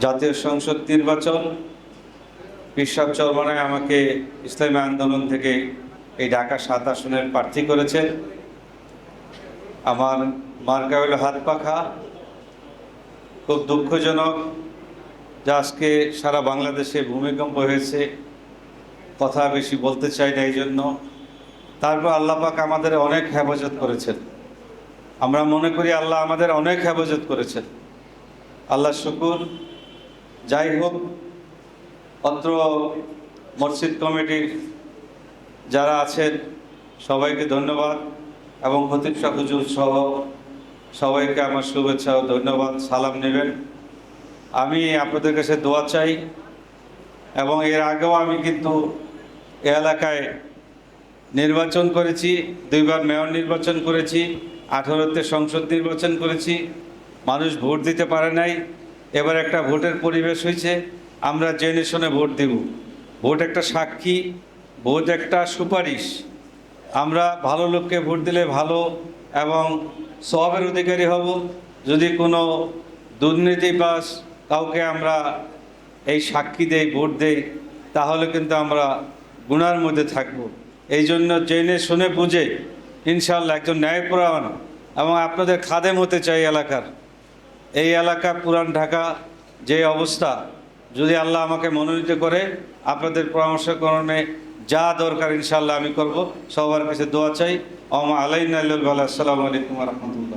জাতীয় সংসদ নির্বাচন, পিসাব চরমানায় আমাকে ইসলামী আন্দোলন থেকে এই ঢাকা সাত আসনের প্রার্থী করেছেন। আমার মার্কা হলো হাত পাখা। খুব দুঃখজনক যে আজকে সারা বাংলাদেশে ভূমিকম্প হয়েছে। কথা বেশি বলতে চাই না এই জন্য। তারপর আল্লাহ পাক আমাদের অনেক হেফাজত করেছেন। আমরা মনে করি আল্লাহ আমাদের অনেক হেফাজত করেছেন। আল্লাহ শুকুর। যাই হোক অত্র মসজিদ কমিটির যারা আছেন, সবাইকে ধন্যবাদ এবং খতিব শাহ হুজুর সহ সবাইকে আমার শুভেচ্ছা ও ধন্যবাদ, সালাম নেবেন। আমি আপনাদের কাছে দোয়া চাই এবং এর আগেও আমি কিন্তু এ এলাকায় নির্বাচন করেছি, দুইবার মেয়র নির্বাচন করেছি, আঠারোতে সংসদ নির্বাচন করেছি, মানুষ ভোট দিতে পারে নাই। এবার একটা ভোটের পরিবেশ হয়েছে, আমরা জেনে শুনে ভোট দেব। ভোট একটা সাক্ষী, ভোট একটা সুপারিশ। আমরা ভালো লোককে ভোট দিলে ভালো এবং সবের অধিকারী হব। যদি কোনো দুর্নীতিবাস কাউকে আমরা এই সাক্ষী দেই, ভোট দেই, তাহলে কিন্তু আমরা গুণার মধ্যে থাকব। এই জন্য জেনে শুনে বুঝে ইনশাল্লাহ একজন ন্যায়পরায়ণ এবং আপনাদের খাদেম হতে চাই এলাকার। এই এলাকা, পুরান ঢাকা, যে অবস্থা, যদি আল্লাহ আমাকে মনোনীত করে, আপনাদের পরামর্শক্রমে যা দরকার ইনশাল্লাহ আমি করব। সবার কাছে দোয়া চাই। আমা আলাইন আসসালামু আলাইকুম রহমতুল্লাহ।